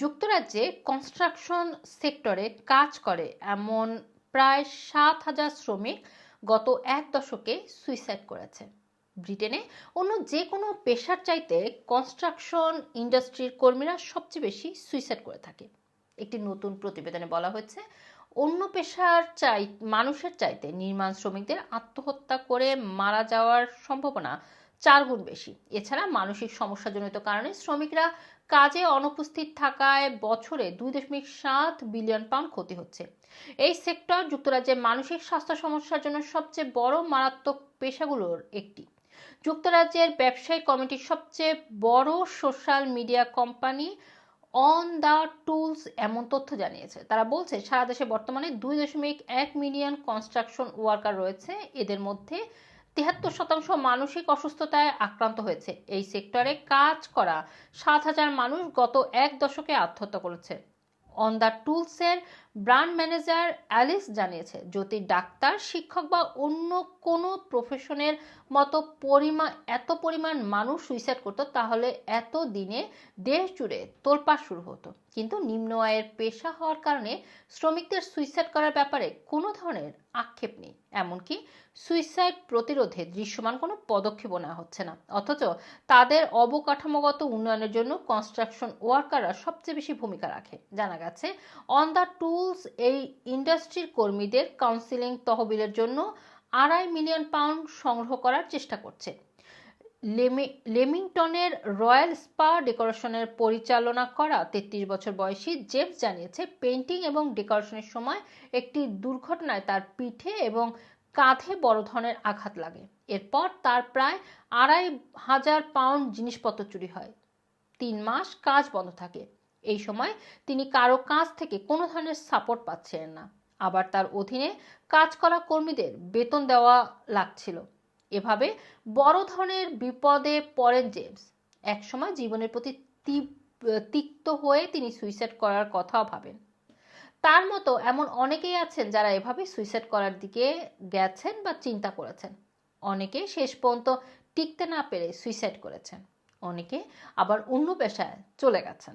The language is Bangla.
যুক্তরাজ্যে কনস্ট্রাকশন সেক্টরে কাজ করে এমন প্রায় সাত হাজার শ্রমিক গত এক দশকে সুইসাইড করেছে। ব্রিটেনে অন্য যে কোনো পেশার চাইতে কনস্ট্রাকশন ইন্ডাস্ট্রির কর্মীরা সবচেয়ে বেশি সুইসাইড করে থাকে। একটি নতুন প্রতিবেদনে বলা হয়েছে, অন্য পেশার চাই, মানুষের চাইতে নির্মাণ শ্রমিকদের আত্মহত্যা করে মারা যাওয়ার সম্ভাবনা চার গুণ বেশি। এছাড়া মানসিক সমস্যাজনিত কারণে শ্রমিকরা কাজে অনুপস্থিত থাকায় বছরে দুই দশমিক সাত বিলিয়ন পাউন্ড ক্ষতি হচ্ছে। এই সেক্টর যুক্তরাজ্যের মানসিক স্বাস্থ্য সমস্যার জন্য সবচেয়ে বড় মারাত্মক পেশাগুলোর একটি। যুক্তরাজ্যের ব্যবসায়ী কমিটির সবচেয়ে বড় social media company On the Tools এমন তথ্য জানিয়েছে। তারা বলছে, সারা দেশে বর্তমানে দুই দশমিক এক মিলিয়ন কনস্ট্রাকশন ওয়ার্কার রয়েছে। এদের মধ্যে তিয়াত্তর শতাংশ মানসিক অসুস্থতায় আক্রান্ত হয়েছে। এই সেক্টরে কাজ করা সাত হাজার মানুষ গত এক দশকে আত্মহত্যা করেছে। অন দ্য টুলসের ব্র্যান্ড ম্যানেজার অ্যালিস জানিয়েছে, যদি ডাক্তার, শিক্ষক বা অন্য কোনো প্রফেশনের মতো পরিমাণ এত পরিমাণ মানুষ সুইসাইড করতো, তাহলে এত দিনে দেশ জুড়ে তোলপাড় শুরু হতো। কিন্তু নিম্ন আয়ের পেশা হওয়ার কারণে শ্রমিকদের সুইসাইড করার ব্যাপারে কোনো ধরনের আক্ষেপ নেই। এমনকি সুইসাইড প্রতিরোধে দৃশ্যমান কোনো পদক্ষেপও নেওয়া হচ্ছে না। অথচ তাদের অবকাঠামোগত উন্নয়নের জন্য কনস্ট্রাকশন ওয়ার্কাররা সবচেয়ে বেশি ভূমিকা রাখে। জানা গেছে অন দ্য টুলস এই ইন্ডাস্ট্রির কর্মীদের কাউন্সিলিং তহবিলের জন্য আড়াই মিলিয়ন পাউন্ড সংগ্রহ করার চেষ্টা করছে। লেমি- লেমিংটনের রয়্যাল স্পা ডেকোরেশনের পরিচালনা করা তেত্রিশ বছর বয়সী জেমস জানিয়েছে পেন্টিং এবং ডেকোরেশনের সময় একটি দুর্ঘটনায় তার পিঠে এবং কাঁধে বড় ধরনের আঘাত লাগে। এরপর তার প্রায় আড়াই হাজার পাউন্ড জিনিসপত্র চুরি হয়। তিন মাস কাজ বন্ধ থাকে। এই সময় তিনি কারও কাছ থেকে কোনো ধরনের সাপোর্ট পাচ্ছিলেন না। আবার তার অধীনে কাজ করা কর্মীদের বেতন দেওয়া লাগছিল। এভাবে বড় ধরনের বিপদে পড়েন জেমস। একসময় জীবনের প্রতি তিক্ত হয়ে তিনি সুইসাইড করার কথাও ভাবেন। তার মতো এমন অনেকেই আছেন যারা এভাবে সুইসাইড করার দিকে গেছেন বা চিন্তা করেছেন। অনেকে শেষ পর্যন্ত টিকতে না পেরে সুইসাইড করেছেন। অনেকে আবার অন্য পেশায় চলে গেছেন।